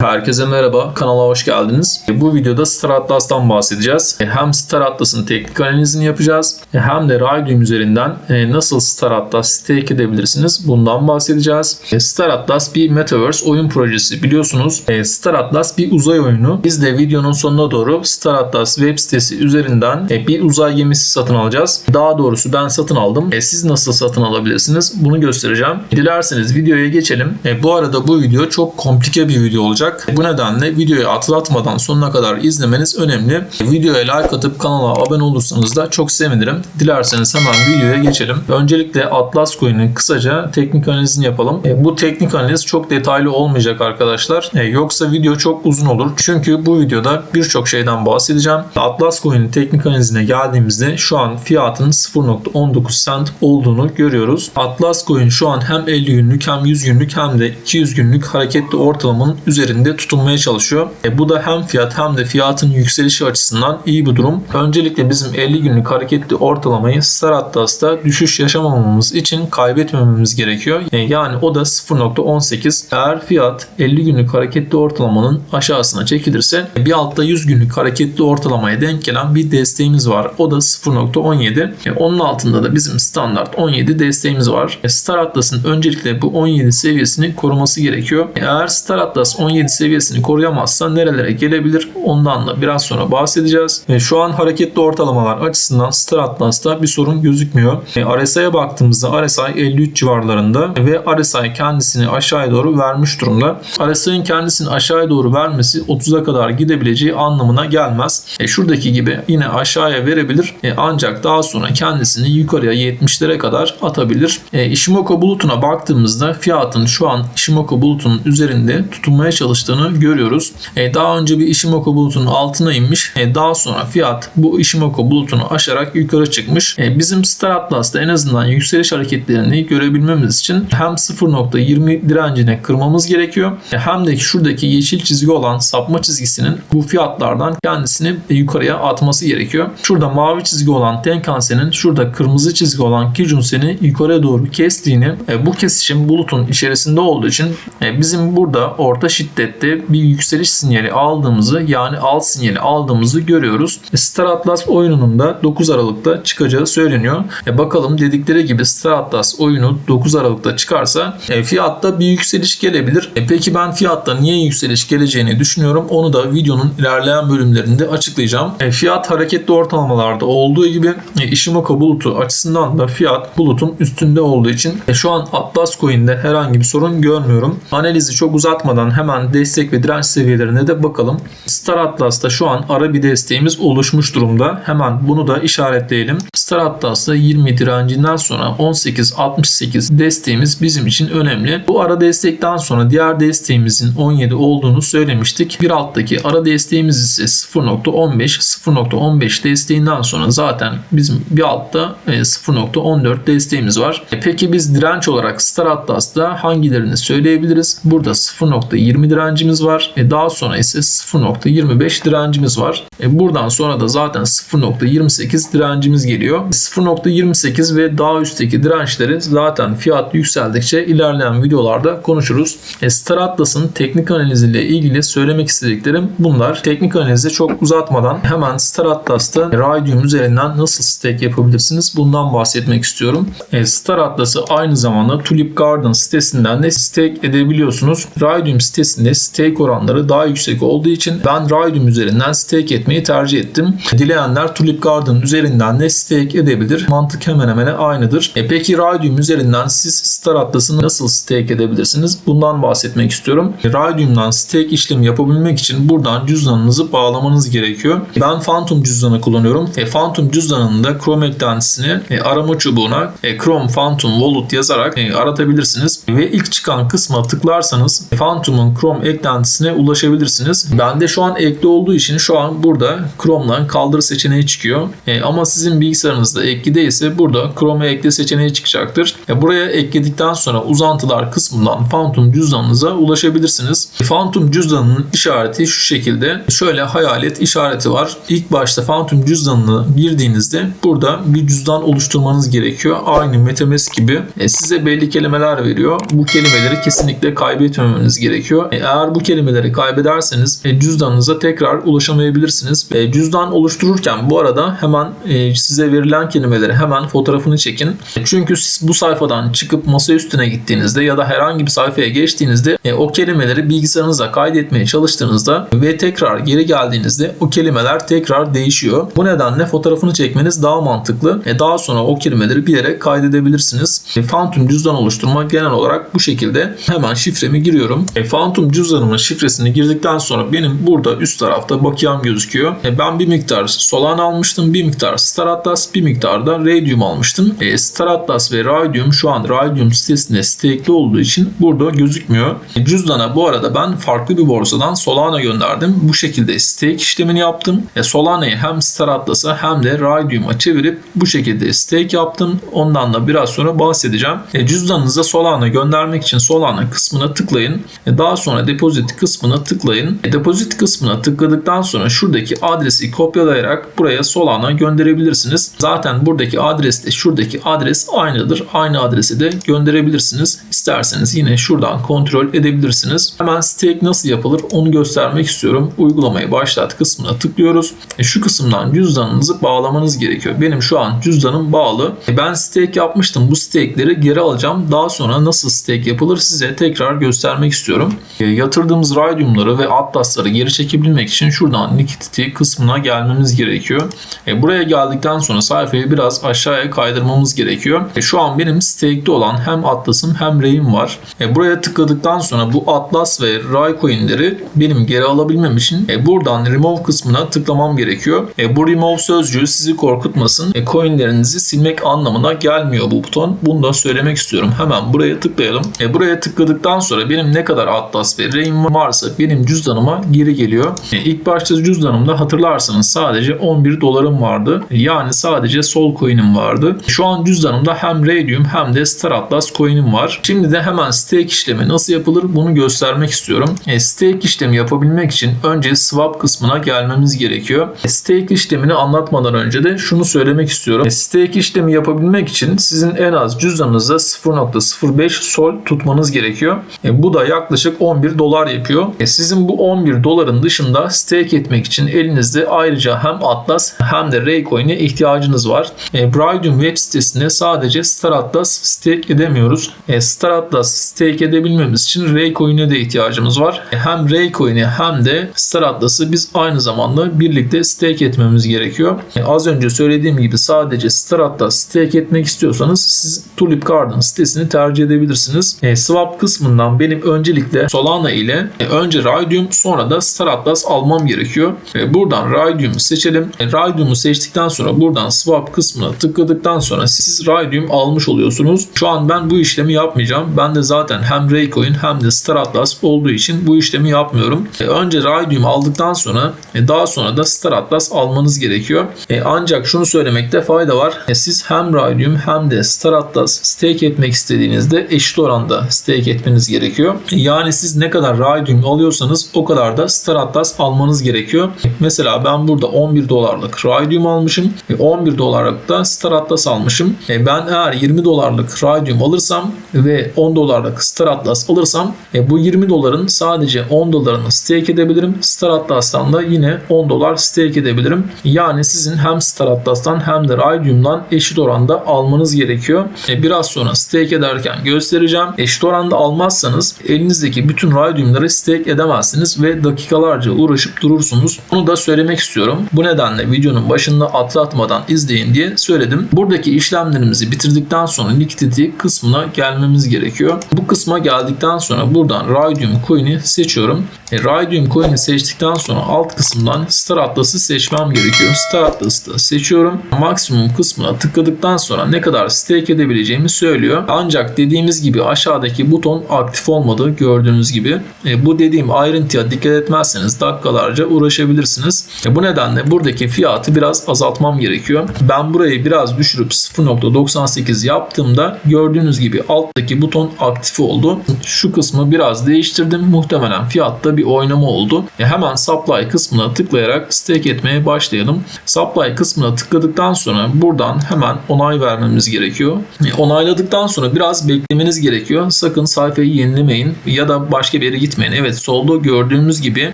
Herkese merhaba, kanala hoş geldiniz. Bu videoda Star Atlas'tan bahsedeceğiz. Hem Star Atlas'ın teknik analizini yapacağız hem de Raydium üzerinden e, nasıl Star Atlas stake edebilirsiniz bundan bahsedeceğiz. E, Star Atlas bir Metaverse oyun projesi biliyorsunuz. E, Star Atlas bir uzay oyunu. Biz de videonun sonuna doğru Star Atlas web sitesi üzerinden bir uzay gemisi satın alacağız. Daha doğrusu ben satın aldım. Siz nasıl satın alabilirsiniz bunu göstereceğim. Dilerseniz videoya geçelim. Bu arada bu video çok komplike bir video olacak olacak. Bu nedenle videoyu atlatmadan sonuna kadar izlemeniz önemli. Videoya like atıp kanala abone olursanız da çok sevinirim. Dilerseniz hemen videoya geçelim. Öncelikle Atlas Coin'in kısaca teknik analizini yapalım. E, bu teknik analiz çok detaylı olmayacak arkadaşlar. E, yoksa video çok uzun olur. Çünkü bu videoda birçok şeyden bahsedeceğim. Atlas Coin'in teknik analizine geldiğimizde şu an fiyatın 0.19 cent olduğunu görüyoruz. Atlas Coin şu an hem 50 günlük hem 100 günlük hem de 200 günlük hareketli ortalamanın üzerinde üzerinde tutunmaya çalışıyor. E, bu da hem fiyat hem de fiyatın yükselişi açısından iyi bir durum. Öncelikle bizim 50 günlük hareketli ortalamayı Star Atlas'ta düşüş yaşamamamız için kaybetmememiz gerekiyor. E, yani o da 0.18. Eğer fiyat 50 günlük hareketli ortalamanın aşağısına çekilirse bir altta 100 günlük hareketli ortalamaya denk gelen bir desteğimiz var. O da 0.17. E, onun altında da bizim standart 17 desteğimiz var. E, Star Atlas'ın öncelikle bu 17 seviyesini koruması gerekiyor. Eğer Star Atlas 17 seviyesini koruyamazsa nerelere gelebilir ondan da biraz sonra bahsedeceğiz. E, şu an hareketli ortalamalar açısından Star Atlas'ta bir sorun gözükmüyor. E, RSI'ye baktığımızda RSI 53 civarlarında ve RSI kendisini aşağıya doğru vermiş durumda. RSI'nin kendisini aşağıya doğru vermesi 30'a kadar gidebileceği anlamına gelmez. E, şuradaki gibi yine aşağıya verebilir e, ancak daha sonra kendisini yukarıya 70'lere kadar atabilir. E, Ishimoku bulutuna baktığımızda fiyatın şu an Ishimoku bulutunun üzerinde tutunmaya çalıştığını çalıştığını görüyoruz. E, daha önce bir Ishimoku bulutunun altına inmiş. E, daha sonra fiyat bu Ishimoku bulutunu aşarak yukarı çıkmış. E, bizim Star Atlas'ta en azından yükseliş hareketlerini görebilmemiz için hem 0.20 direncine kırmamız gerekiyor. E, hem de şuradaki yeşil çizgi olan sapma çizgisinin bu fiyatlardan kendisini yukarıya atması gerekiyor. Şurada mavi çizgi olan Tenkan-sen'in şurada kırmızı çizgi olan Kijun-sen'i yukarıya doğru kestiğini e, bu kesişim bulutun içerisinde olduğu için e, bizim burada orta şiddet şiddette bir yükseliş sinyali aldığımızı yani al sinyali aldığımızı görüyoruz. Star Atlas oyununun da 9 Aralık'ta çıkacağı söyleniyor. E bakalım dedikleri gibi Star Atlas oyunu 9 Aralık'ta çıkarsa e, fiyatta bir yükseliş gelebilir. E peki ben fiyatta niye yükseliş geleceğini düşünüyorum. Onu da videonun ilerleyen bölümlerinde açıklayacağım. E, fiyat hareketli ortalamalarda olduğu gibi e, Ishimoku bulutu açısından da fiyat bulutun üstünde olduğu için e, şu an Atlas Coin'de herhangi bir sorun görmüyorum. Analizi çok uzatmadan hemen destek ve direnç seviyelerine de bakalım. Star Atlas'ta şu an ara bir desteğimiz oluşmuş durumda. Hemen bunu da işaretleyelim. Star Atlas'ta 20 direncinden sonra 18.68 desteğimiz bizim için önemli. Bu ara destekten sonra diğer desteğimizin 17 olduğunu söylemiştik. Bir alttaki ara desteğimiz ise 0.15 0.15 desteğinden sonra zaten bizim bir altta 0.14 e, desteğimiz var. E peki biz direnç olarak Star Atlas'ta hangilerini söyleyebiliriz? Burada 0.20 direncimiz var. E daha sonra ise 0.25 direncimiz var. E buradan sonra da zaten 0.28 direncimiz geliyor. 0.28 ve daha üstteki dirençleri zaten fiyat yükseldikçe ilerleyen videolarda konuşuruz. E Star Atlas'ın teknik analiziyle ilgili söylemek istediklerim bunlar. Teknik analizi çok uzatmadan hemen Star Atlas'ta Radium üzerinden nasıl stake yapabilirsiniz bundan bahsetmek istiyorum. E Star Atlas'ı aynı zamanda Tulip Garden sitesinden de stake edebiliyorsunuz. Radium sitesinde içinde stake oranları daha yüksek olduğu için ben Radium üzerinden stake etmeyi tercih ettim. Dileyenler Tulip Garden üzerinden de stake edebilir. Mantık hemen hemen aynıdır. E peki Radium üzerinden siz Star Atlas'ını nasıl stake edebilirsiniz? Bundan bahsetmek istiyorum. Radium'dan stake işlemi yapabilmek için buradan cüzdanınızı bağlamanız gerekiyor. Ben Phantom cüzdanı kullanıyorum. E, Phantom cüzdanının da Chrome eklentisini e, arama çubuğuna e, Chrome Phantom Wallet yazarak e, aratabilirsiniz. Ve ilk çıkan kısma tıklarsanız Phantom'un Chrome Eklentisine ulaşabilirsiniz. Bende şu an ekli olduğu için şu an burada Chrome'dan kaldır seçeneği çıkıyor. E, ama sizin bilgisayarınızda ekli değilse burada Chrome'a ekle seçeneği çıkacaktır. E, buraya ekledikten sonra uzantılar kısmından Phantom cüzdanınıza ulaşabilirsiniz. Phantom cüzdanının işareti şu şekilde. Şöyle hayalet işareti var. İlk başta Phantom cüzdanını girdiğinizde burada bir cüzdan oluşturmanız gerekiyor. Aynı MetaMask gibi e, size belli kelimeler veriyor. Bu kelimeleri kesinlikle kaybetmemeniz gerekiyor. E, Eğer bu kelimeleri kaybederseniz e, cüzdanınıza tekrar ulaşamayabilirsiniz. E, cüzdan oluştururken bu arada hemen e, size verilen kelimeleri hemen fotoğrafını çekin. Çünkü siz bu sayfadan çıkıp masa üstüne gittiğinizde ya da herhangi bir sayfaya geçtiğinizde o kelimeleri bilgisayarınıza kaydetmeye çalıştığınızda ve tekrar geri geldiğinizde o kelimeler tekrar değişiyor. Bu nedenle fotoğrafını çekmeniz daha mantıklı. Daha sonra o kelimeleri bir yere kaydedebilirsiniz. Phantom cüzdan oluşturma genel olarak bu şekilde. Hemen şifremi giriyorum. Phantom cüzdanımın şifresini girdikten sonra benim burada üst tarafta bakiyem gözüküyor. E, ben bir miktar Solana almıştım, bir miktar Star Atlas, bir miktar da Radium almıştım. E, Star Atlas ve Radium şu an Radium sitesinde stake'li olduğu için burada gözükmüyor. E, cüzdana bu arada ben farklı bir borsadan Solana gönderdim. Bu şekilde stake işlemini yaptım. E, Solana'yı hem Star Atlas'a hem de Radium'a çevirip bu şekilde stake yaptım. Ondan da biraz sonra bahsedeceğim. E, cüzdanınıza Solana göndermek için Solana kısmına tıklayın. E, daha sonra deposit kısmına tıklayın. E, deposit kısmına tıkladıktan sonra şuradaki adresi kopyalayarak buraya Solana gönderebilirsiniz. Zaten buradaki adres de şuradaki adres aynıdır. Aynı adrese de gönderebilirsiniz. İsterseniz yine şuradan kontrol edebilirsiniz. Hemen stake nasıl yapılır onu göstermek istiyorum. Uygulamayı başlat kısmına tıklıyoruz. E, şu kısımdan cüzdanınızı bağlamanız gerekiyor. Benim şu an cüzdanım bağlı. E, ben stake yapmıştım. Bu stake'leri geri alacağım. Daha sonra nasıl stake yapılır size tekrar göstermek istiyorum. Yatırdığımız Radium'ları ve Atlas'ları geri çekebilmek için şuradan liquidity kısmına gelmemiz gerekiyor. E, buraya geldikten sonra sayfayı biraz aşağıya kaydırmamız gerekiyor. E, şu an benim stake'de olan hem Atlas'ım hem Ray'im var. E, buraya tıkladıktan sonra bu Atlas ve Ray coin'leri benim geri alabilmem için e, buradan remove kısmına tıklamam gerekiyor. E, bu remove sözcüğü sizi korkutmasın. E, coin'lerinizi silmek anlamına gelmiyor bu buton. Bunu da söylemek istiyorum. Hemen buraya tıklayalım. E, buraya tıkladıktan sonra benim ne kadar Atlas ve Ray'im varsa benim cüzdanıma geri geliyor. E, ilk başta cüzdanımda hatırlarsanız sadece 11 dolarım vardı. Yani sadece Sol coin'im vardı. Şu an cüzdanımda hem Radium hem de Star Atlas coin'im var. Şimdi de hemen stake işlemi nasıl yapılır bunu göstermek istiyorum. E, stake işlemi yapabilmek için önce swap kısmına gelmemiz gerekiyor. E, stake işlemini anlatmadan önce de şunu söylemek istiyorum. Stake işlemi yapabilmek için sizin en az cüzdanınızda 0.05 sol tutmanız gerekiyor. Bu da yaklaşık 11 dolar yapıyor. E, sizin bu 11 doların dışında stake etmek için elinizde ayrıca hem Atlas hem de Raycoin'e ihtiyacınız var. E, Braidium web sitesinde sadece Star Atlas stake edemiyoruz. E, Star Atlas stake edebilmemiz için Raycoin'e de ihtiyacımız var. E, hem Raycoin'i hem de Star Atlas'ı biz aynı zamanda birlikte stake etmemiz gerekiyor. Az önce söylediğim gibi sadece Star Atlas stake etmek istiyorsanız siz Tulip Garden sitesini tercih edebilirsiniz. Swap kısmından benim öncelikle Solana ile e, önce Radium sonra da Star Atlas almam gerekiyor. E, buradan Radium'u seçelim. E, Radium'u seçtikten sonra buradan swap kısmına tıkladıktan sonra siz Radium almış oluyorsunuz. Şu an ben bu işlemi yapmayacağım. Ben de zaten hem Raycoin hem de Star Atlas olduğu için bu işlemi yapmıyorum. Önce Radium aldıktan sonra daha sonra da Star Atlas almanız gerekiyor. Ancak şunu söylemekte fayda var. Siz hem Radium hem de Star Atlas stake etmek istediğinizde eşit oranda stake etmeniz gerekiyor. Yani siz ne kadar Radium alıyorsanız o kadar da Star Atlas almanız gerekiyor. Mesela ben burada 11 dolarlık Radium almışım. E, 11 dolarlık da Star Atlas almışım. E, ben eğer 20 dolarlık Radium alırsam ve 10 dolarlık Star Atlas alırsam e, bu 20 doların sadece 10 dolarını stake edebilirim. Star Atlas'tan da yine 10 dolar stake edebilirim. Yani sizin hem Star Atlas'tan hem de Radium'dan eşit oranda almanız gerekiyor. E, biraz sonra stake ederken göstereceğim. Eşit oranda almazsanız elinizdeki bütün Radium'ları stake edemezsiniz ve dakikalarca uğraşıp durursunuz. Bunu da söylemek istiyorum. Bu nedenle videonun başında atlatmadan izleyin diye söyledim. Buradaki işlemlerimizi bitirdikten sonra liquidity kısmına gelmemiz gerekiyor. Bu kısma geldikten sonra buradan Radium coin'i seçiyorum. E, Radium coin'i seçtikten sonra alt kısımdan Star Atlas'ı seçmem gerekiyor. Star Atlas'ı da seçiyorum. Maksimum kısmına tıkladıktan sonra ne kadar stake edebileceğimi söylüyor. Ancak dediğimiz gibi aşağıdaki buton aktif olmadı gördüğünüz gibi. E, bu dediğim ayrıntıya dikkat etmezseniz dakikalarca uğraşabilirsiniz. E, bu nedenle buradaki fiyatı biraz azaltmam gerekiyor. Ben burayı biraz düşürüp 0.98 yaptığımda gördüğünüz gibi alttaki buton aktif oldu. Şu kısmı biraz değiştirdim. Muhtemelen fiyatta bir oynama oldu. E, hemen supply kısmına tıklayarak stake etmeye başlayalım. Supply kısmına tıkladıktan sonra buradan hemen onay vermemiz gerekiyor. E, onayladıktan sonra biraz beklemeniz gerekiyor. Sakın sayfayı yenilemeyin ya da başka beri gitmeyin. Evet solda gördüğümüz gibi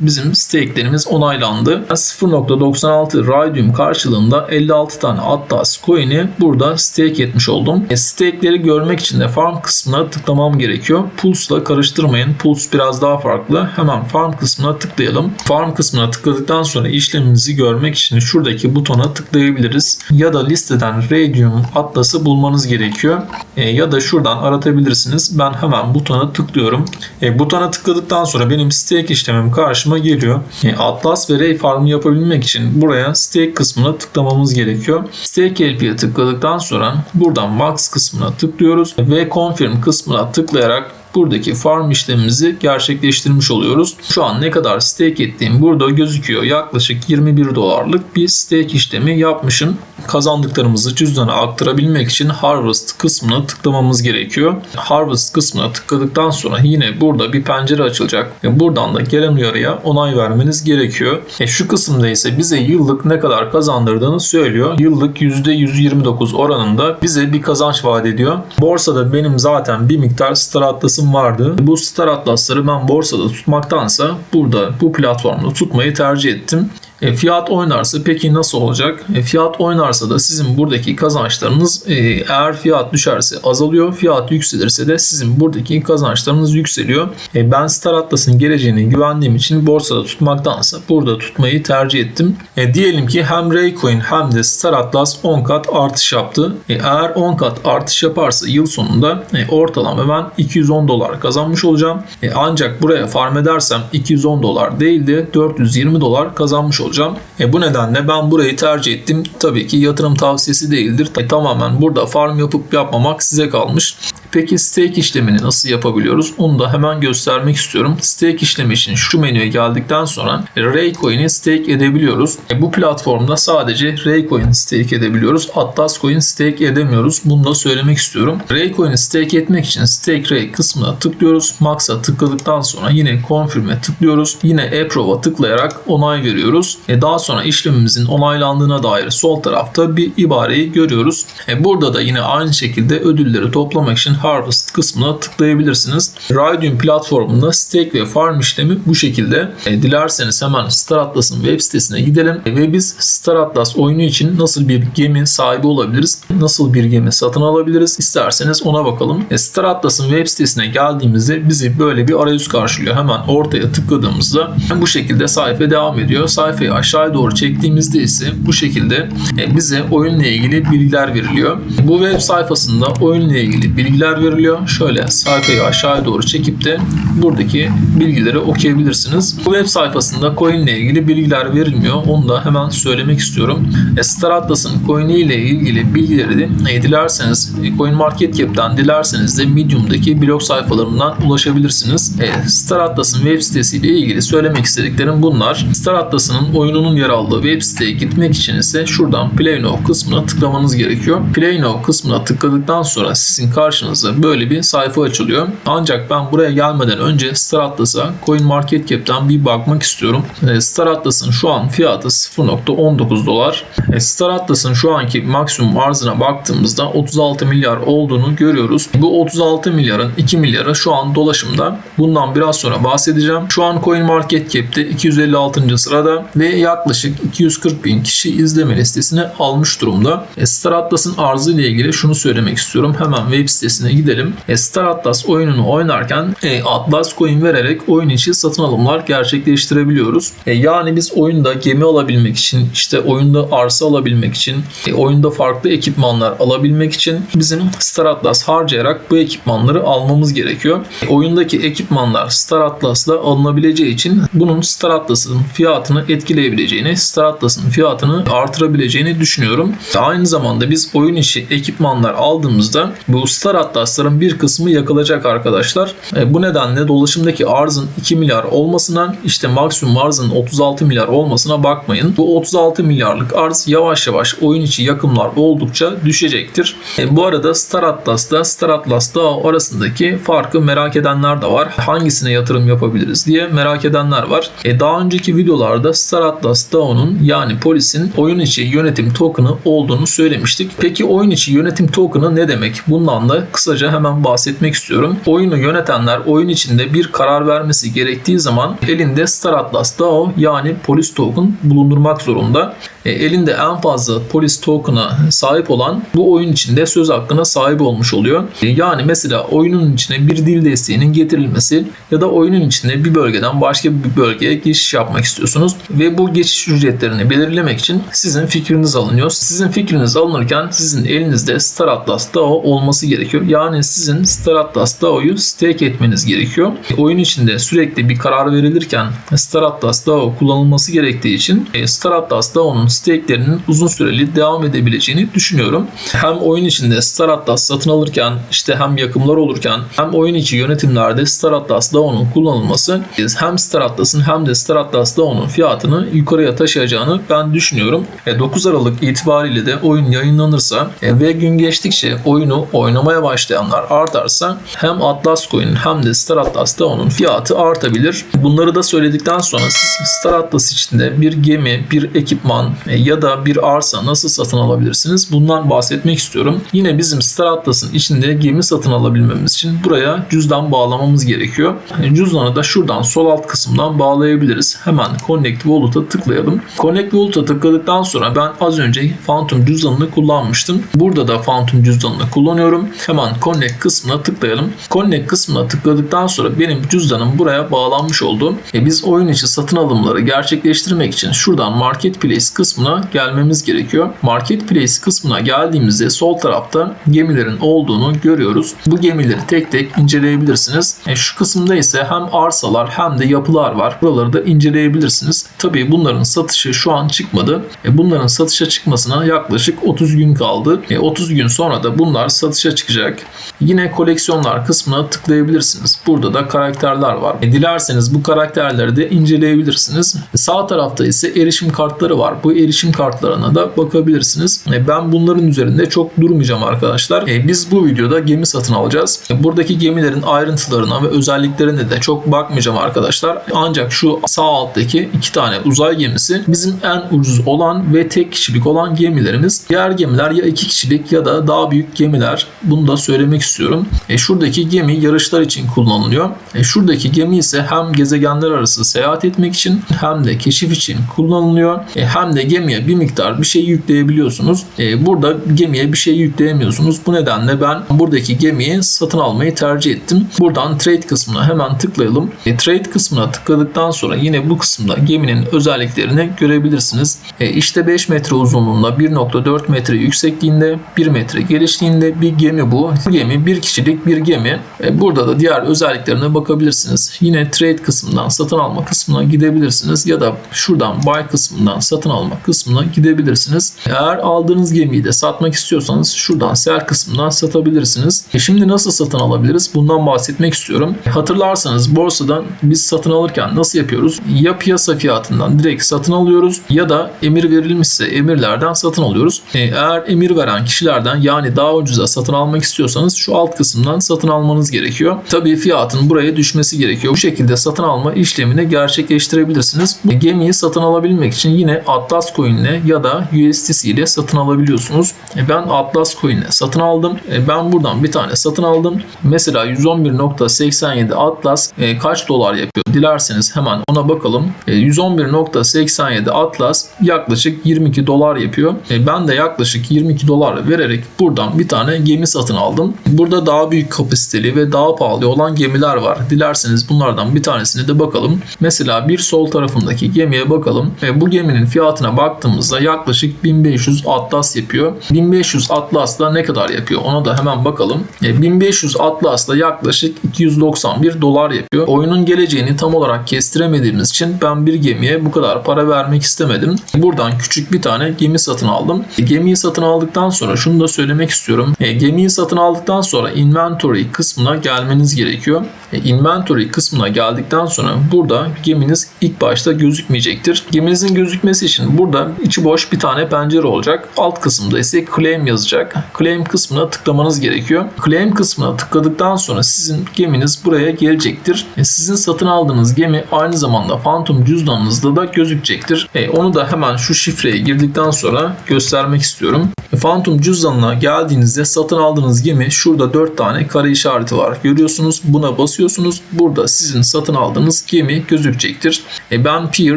bizim stake'lerimiz onaylandı. 0.96 Radium karşılığında 56 tane Atlas coin'i burada stake etmiş oldum. E, stake'leri görmek için de farm kısmına tıklamam gerekiyor. Pulse'la karıştırmayın. Pulse biraz daha farklı. Hemen farm kısmına tıklayalım. Farm kısmına tıkladıktan sonra işlemimizi görmek için şuradaki butona tıklayabiliriz. Ya da listeden Radium Atlas'ı bulmanız gerekiyor. E, ya da şuradan aratabilirsiniz. Ben hemen butona tıklıyorum. E, butona tıkladıktan sonra benim stake işlemim karşıma geliyor. E, Atlas ve Ray farmı yapabilmek için buraya stake kısmına tıklamamız gerekiyor. Stake LP'ye tıkladıktan sonra buradan Max kısmına tıklıyoruz ve Confirm kısmına tıklayarak buradaki farm işlemimizi gerçekleştirmiş oluyoruz. Şu an ne kadar stake ettiğim burada gözüküyor. Yaklaşık 21 dolarlık bir stake işlemi yapmışım. Kazandıklarımızı cüzdana aktarabilmek için Harvest kısmına tıklamamız gerekiyor. Harvest kısmına tıkladıktan sonra yine burada bir pencere açılacak. Buradan da gelen uyarıya onay vermeniz gerekiyor. E şu kısımda ise bize yıllık ne kadar kazandırdığını söylüyor. Yıllık %129 oranında bize bir kazanç vaat ediyor. Borsada benim zaten bir miktar Star Atlas'ım vardı. Bu Star Atlas'ları ben borsada tutmaktansa burada bu platformda tutmayı tercih ettim. E, fiyat oynarsa peki nasıl olacak? E, fiyat oynarsa da sizin buradaki kazançlarınız e, eğer fiyat düşerse azalıyor. Fiyat yükselirse de sizin buradaki kazançlarınız yükseliyor. E, ben Star Atlas'ın geleceğine güvendiğim için borsada tutmaktansa burada tutmayı tercih ettim. E, diyelim ki hem Raycoin hem de Star Atlas 10 kat artış yaptı. E, eğer 10 kat artış yaparsa yıl sonunda e, ortalama ben 210 dolar kazanmış olacağım. E, ancak buraya farm edersem 210 dolar değil de 420 dolar kazanmış olacağım olacağım. E, bu nedenle ben burayı tercih ettim. Tabii ki yatırım tavsiyesi değildir. E, tamamen burada farm yapıp yapmamak size kalmış. Peki stake işlemini nasıl yapabiliyoruz? Onu da hemen göstermek istiyorum. Stake işlemi için şu menüye geldikten sonra Raycoin'i stake edebiliyoruz. E, bu platformda sadece Raycoin stake edebiliyoruz. Atlas Coin stake edemiyoruz. Bunu da söylemek istiyorum. Raycoin'i stake etmek için Stake Ray kısmına tıklıyoruz. Max'a tıkladıktan sonra yine Confirm'e tıklıyoruz. Yine Approve'a tıklayarak onay veriyoruz. E, daha sonra işlemimizin onaylandığına dair sol tarafta bir ibareyi görüyoruz. E, burada da yine aynı şekilde ödülleri toplamak için Harvest kısmına tıklayabilirsiniz. Radium platformunda stake ve farm işlemi bu şekilde. E, dilerseniz hemen Star Atlas'ın web sitesine gidelim ve biz Star Atlas oyunu için nasıl bir gemi sahibi olabiliriz? Nasıl bir gemi satın alabiliriz? İsterseniz ona bakalım. E, Star Atlas'ın web sitesine geldiğimizde bizi böyle bir arayüz karşılıyor. Hemen ortaya tıkladığımızda bu şekilde sayfa devam ediyor. Sayfayı aşağıya doğru çektiğimizde ise bu şekilde e, bize oyunla ilgili bilgiler veriliyor. Bu web sayfasında oyunla ilgili bilgiler veriliyor. Şöyle sayfayı aşağıya doğru çekip de buradaki bilgileri okuyabilirsiniz. Bu web sayfasında coin ile ilgili bilgiler verilmiyor. Onu da hemen söylemek istiyorum. E, Star Atlas'ın coin ile ilgili bilgileri de dilerseniz e, Coin Market Cap'ten dilerseniz de Medium'daki blog sayfalarından ulaşabilirsiniz. E, Star Atlas'ın web sitesiyle ilgili söylemek istediklerim bunlar. Star Atlas'ın oyununun yer aldığı web siteye gitmek için ise şuradan Play Now kısmına tıklamanız gerekiyor. Play Now kısmına tıkladıktan sonra sizin karşınıza karşınıza böyle bir sayfa açılıyor. Ancak ben buraya gelmeden önce Star Atlas'a Coin Market Cap'ten bir bakmak istiyorum. E, Star Atlas'ın şu an fiyatı 0.19 dolar. E, Star Atlas'ın şu anki maksimum arzına baktığımızda 36 milyar olduğunu görüyoruz. Bu 36 milyarın 2 milyarı şu an dolaşımda. Bundan biraz sonra bahsedeceğim. Şu an Coin Market Cap'te 256. sırada ve yaklaşık 240 bin kişi izleme listesine almış durumda. E, Star Atlas'ın arzı ile ilgili şunu söylemek istiyorum. Hemen web sitesine gidelim. E, Star Atlas oyununu oynarken e, Atlas coin vererek oyun içi satın alımlar gerçekleştirebiliyoruz. E, yani biz oyunda gemi alabilmek için, işte oyunda arsa alabilmek için, e, oyunda farklı ekipmanlar alabilmek için bizim Star Atlas harcayarak bu ekipmanları almamız gerekiyor. E, oyundaki ekipmanlar Star Atlas'la alınabileceği için bunun Star Atlas'ın fiyatını etkileyebileceğini, Star Atlas'ın fiyatını artırabileceğini düşünüyorum. Aynı zamanda biz oyun içi ekipmanlar aldığımızda bu Star Atlas tasların bir kısmı yakılacak arkadaşlar. E, bu nedenle dolaşımdaki arzın 2 milyar olmasına işte maksimum arzın 36 milyar olmasına bakmayın. Bu 36 milyarlık arz yavaş yavaş oyun içi yakımlar oldukça düşecektir. E, bu arada Star Atlas'ta Star Atlas'ta arasındaki farkı merak edenler de var. Hangisine yatırım yapabiliriz diye merak edenler var. E, daha önceki videolarda Star Atlas DAO'nun yani polisin oyun içi yönetim token'ı olduğunu söylemiştik. Peki oyun içi yönetim token'ı ne demek? Bundan da kısa kısaca hemen bahsetmek istiyorum. Oyunu yönetenler oyun içinde bir karar vermesi gerektiği zaman elinde Star Atlas DAO yani polis token bulundurmak zorunda. E, elinde en fazla polis token'a sahip olan bu oyun içinde söz hakkına sahip olmuş oluyor. E, yani mesela oyunun içine bir dil desteğinin getirilmesi ya da oyunun içinde bir bölgeden başka bir bölgeye geçiş yapmak istiyorsunuz ve bu geçiş ücretlerini belirlemek için sizin fikriniz alınıyor. Sizin fikriniz alınırken sizin elinizde Star Atlas DAO olması gerekiyor. Yani sizin Star Atlas DAO'yu stake etmeniz gerekiyor. Oyun içinde sürekli bir karar verilirken Star Atlas DAO kullanılması gerektiği için e, Star Atlas DAO'nun stake'lerinin uzun süreli devam edebileceğini düşünüyorum. Hem oyun içinde Star Atlas satın alırken işte hem yakımlar olurken hem oyun içi yönetimlerde Star Atlas DAO'nun kullanılması hem Star Atlas'ın hem de Star Atlas DAO'nun fiyatını yukarıya taşıyacağını ben düşünüyorum. 9 Aralık itibariyle de oyun yayınlanırsa e, ve gün geçtikçe oyunu oynamaya başlayanlar artarsa hem Atlas Coin hem de Star Atlas DAO'nun fiyatı artabilir. Bunları da söyledikten sonra siz Star Atlas içinde bir gemi, bir ekipman e, ya da bir arsa nasıl satın alabilirsiniz? Bundan bahsetmek istiyorum. Yine bizim Star Atlas'ın içinde gemi satın alabilmemiz için buraya cüzdan bağlamamız gerekiyor. Cüzdanı da şuradan sol alt kısımdan bağlayabiliriz. Hemen Connect Wallet'a tıklayalım. Connect Wallet'a tıkladıktan sonra ben az önce Phantom cüzdanını kullanmıştım. Burada da Phantom cüzdanını kullanıyorum. Hemen Connect kısmına tıklayalım. Connect kısmına tıkladıktan sonra benim cüzdanım buraya bağlanmış oldu. E biz oyun içi satın alımları gerçekleştirmek için şuradan Marketplace kısmına gelmemiz gerekiyor. Marketplace kısmına geldiğimizde sol tarafta gemilerin olduğunu görüyoruz. Bu gemileri tek tek inceleyebilirsiniz. E şu kısımda ise hem arsalar hem de yapılar var. Buraları da inceleyebilirsiniz. Tabii bunların satışı şu an çıkmadı. E bunların satışa çıkmasına yaklaşık 30 gün kaldı. E 30 gün sonra da bunlar satışa çıkacak. Yine koleksiyonlar kısmına tıklayabilirsiniz. Burada da karakterler var. E dilerseniz bu karakterleri de inceleyebilirsiniz. E sağ tarafta ise erişim kartları var. Bu erişim kartlarına da bakabilirsiniz. E ben bunların üzerinde çok durmayacağım arkadaşlar. E biz bu videoda gemi satın alacağız. E buradaki gemilerin ayrıntılarına ve özelliklerine de çok bakmayacağım arkadaşlar. Ancak şu sağ alttaki iki tane uzay gemisi bizim en ucuz olan ve tek kişilik olan gemilerimiz. Diğer gemiler ya iki kişilik ya da daha büyük gemiler. Bunu da söylemek istiyorum. E şuradaki gemi yarışlar için kullanılıyor. E şuradaki gemi ise hem gezegenler arası seyahat etmek için hem de keşif için kullanılıyor. E hem de gemiye bir miktar bir şey yükleyebiliyorsunuz. E burada gemiye bir şey yükleyemiyorsunuz. Bu nedenle ben buradaki gemiyi satın almayı tercih ettim. Buradan trade kısmına hemen tıklayalım. E, trade kısmına tıkladıktan sonra yine bu kısımda geminin özelliklerini görebilirsiniz. E, işte 5 metre uzunluğunda 1.4 metre yüksekliğinde 1 metre genişliğinde bir gemi bu. Gemi bir kişilik bir gemi. E, burada da diğer özelliklerine bakabilirsiniz. Yine trade kısmından satın alma kısmına gidebilirsiniz ya da şuradan buy kısmından satın alma kısmına gidebilirsiniz. Eğer aldığınız gemiyi de satmak istiyorsanız şuradan sell kısmından satabilirsiniz. E şimdi nasıl satın alabiliriz? Bundan bahsetmek istiyorum. Hatırlarsanız borsadan biz satın alırken nasıl yapıyoruz? Ya piyasa fiyatından direkt satın alıyoruz ya da emir verilmişse emirlerden satın alıyoruz. E, eğer emir veren kişilerden yani daha ucuza satın almak istiyorsanız şu alt kısımdan satın almanız gerekiyor. Tabii fiyatın buraya düşmesi gerekiyor. Bu şekilde satın alma işlemini gerçekleştirebilirsiniz. Bu gemiyi satın alabilmek için yine Atlas Coin ile ya da USDC ile satın alabiliyorsunuz. E, ben Atlas Coin ile satın aldım. E, ben buradan bir tane satın aldım. Mesela 111.87 Atlas e, kaç dolar yapıyor? Dilerseniz hemen ona bakalım. 111.87 Atlas yaklaşık 22 dolar yapıyor. Ben de yaklaşık 22 dolar vererek buradan bir tane gemi satın aldım. Burada daha büyük kapasiteli ve daha pahalı olan gemiler var. Dilerseniz bunlardan bir tanesine de bakalım. Mesela bir sol tarafındaki gemiye bakalım. Bu geminin fiyatına baktığımızda yaklaşık 1500 Atlas yapıyor. 1500 Atlas'la ne kadar yapıyor? Ona da hemen bakalım. 1500 Atlas'la yaklaşık 291 dolar yapıyor. Oyunun geleceğini tam olarak kestiremediğimiz için ben bir gemiye bu kadar para vermek istemedim. Buradan küçük bir tane gemi satın aldım. Gemiyi satın aldıktan sonra şunu da söylemek istiyorum. Gemiyi satın aldıktan sonra inventory kısmına gelmeniz gerekiyor. Inventory kısmına geldikten sonra burada geminiz ilk başta gözükmeyecektir. Geminizin gözükmesi için burada içi boş bir tane pencere olacak. Alt kısımda ise claim yazacak. Claim kısmına tıklamanız gerekiyor. Claim kısmına tıkladıktan sonra sizin geminiz buraya gelecektir. Sizin satın aldığınız gemi aynı zamanda Phantom cüzdanınızda da gözükecektir. E, onu da hemen şu şifreye girdikten sonra göstermek istiyorum. Phantom cüzdanına geldiğinizde satın aldığınız gemi gemi şurada 4 tane kare işareti var. Görüyorsunuz. Buna basıyorsunuz. Burada sizin satın aldığınız gemi gözükecektir. E ben Pier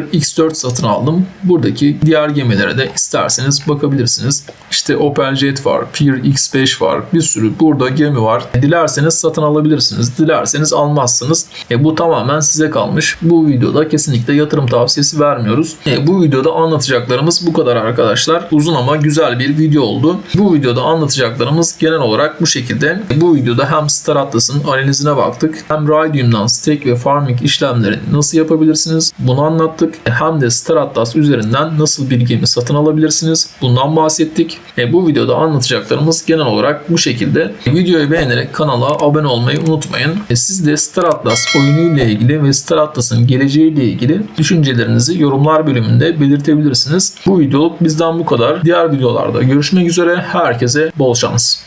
X4 satın aldım. Buradaki diğer gemilere de isterseniz bakabilirsiniz. İşte Opel Jet var, Pier X5 var. Bir sürü burada gemi var. Dilerseniz satın alabilirsiniz. Dilerseniz almazsınız. E, bu tamamen size kalmış. Bu videoda kesinlikle yatırım tavsiyesi vermiyoruz. E, bu videoda anlatacaklarımız bu kadar arkadaşlar. Uzun ama güzel bir video oldu. Bu videoda anlatacaklarımız genel olarak bu şekilde. Bu videoda hem Star Atlas'ın analizine baktık. Hem Rhodium'dan stake ve farming işlemlerini nasıl yapabilirsiniz? Bunu anlattık. Hem de Star Atlas üzerinden nasıl bir gemi satın alabilirsiniz? Bundan bahsettik. E, bu videoda anlatacaklarımız genel olarak bu şekilde. Videoyu beğenerek kanala abone olmayı unutmayın. E, siz de Star Atlas oyunuyla ilgili ve Star Atlas'ın geleceğiyle ilgili düşüncelerinizi yorumlar bölümünde belirtebilirsiniz. Bu videoluk bizden bu kadar. Diğer videolarda görüşmek üzere. Herkese bol şans.